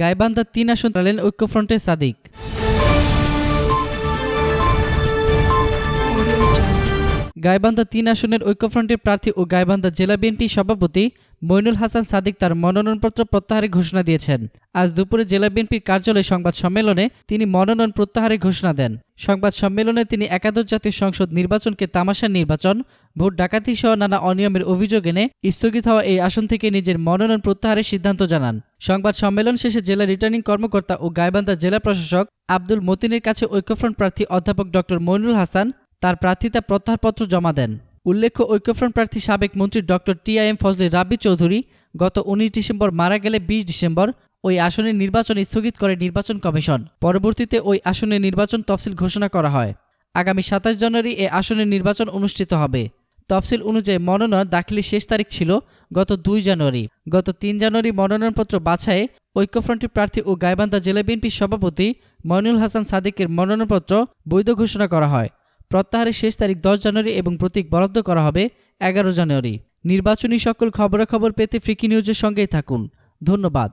গাইবান্ধা তিন আসন চালেন ঐক্যফ্রন্টের সাদিক। গাইবান্ধা তিন আসনের ঐক্যফ্রন্টের প্রার্থী ও গাইবান্ধা জেলা বিএনপি সভাপতি মইনুল হাসান সাদিক তার মনোনয়নপত্র প্রত্যাহারের ঘোষণা দিয়েছেন। আজ দুপুরে জেলা বিএনপির কার্যালয়ে সংবাদ সম্মেলনে তিনি মনোনয়ন প্রত্যাহারের ঘোষণা দেন। সংবাদ সম্মেলনে তিনি একাদশ জাতীয় সংসদ নির্বাচনকে তামাশার নির্বাচন, ভোট ডাকাতি সহ নানা অনিয়মের অভিযোগ এনে স্থগিত হওয়া এই আসন থেকে নিজের মনোনয়ন প্রত্যাহারের সিদ্ধান্ত জানান। সংবাদ সম্মেলন শেষে জেলা রিটার্নিং কর্মকর্তা ও গাইবান্ধা জেলা প্রশাসক আব্দুল মতিনের কাছে ঐক্যফ্রন্ট প্রার্থী অধ্যাপক ডক্টর মইনুল হাসান তার প্রার্থিতা প্রত্যাহারপত্র জমা দেন। উল্লেখ্য, ঐক্যফ্রন্ট প্রার্থী সাবেক মন্ত্রী doctor T I M Fazle Rabbi Chowdhury গত উনিশ ডিসেম্বর মারা গেলে বিশ ডিসেম্বর ওই আসনের নির্বাচন স্থগিত করে নির্বাচন কমিশন। পরবর্তীতে ওই আসনের নির্বাচন তফসিল ঘোষণা করা হয়। আগামী সাতাশ জানুয়ারি এ আসনের নির্বাচন অনুষ্ঠিত হবে। তফসিল অনুযায়ী মনোনয়ন দাখিলের শেষ তারিখ ছিল গত দুই জানুয়ারি। গত তিন জানুয়ারি মনোনয়নপত্র বাছাইয়ে ঐক্যফ্রন্টের প্রার্থী ও গাইবান্ধা জেলা বিএনপির সভাপতি মইনুল হাসান সাদিকের মনোনয়নপত্র বৈধ ঘোষণা করা হয়। প্রত্যাহারের শেষ তারিখ দশ জানুয়ারি এবং প্রতীক বরাদ্দ করা হবে এগারো জানুয়ারি। নির্বাচনী সকল খবরাখবর পেতে ফ্রিকি নিউজের সঙ্গেই থাকুন। ধন্যবাদ।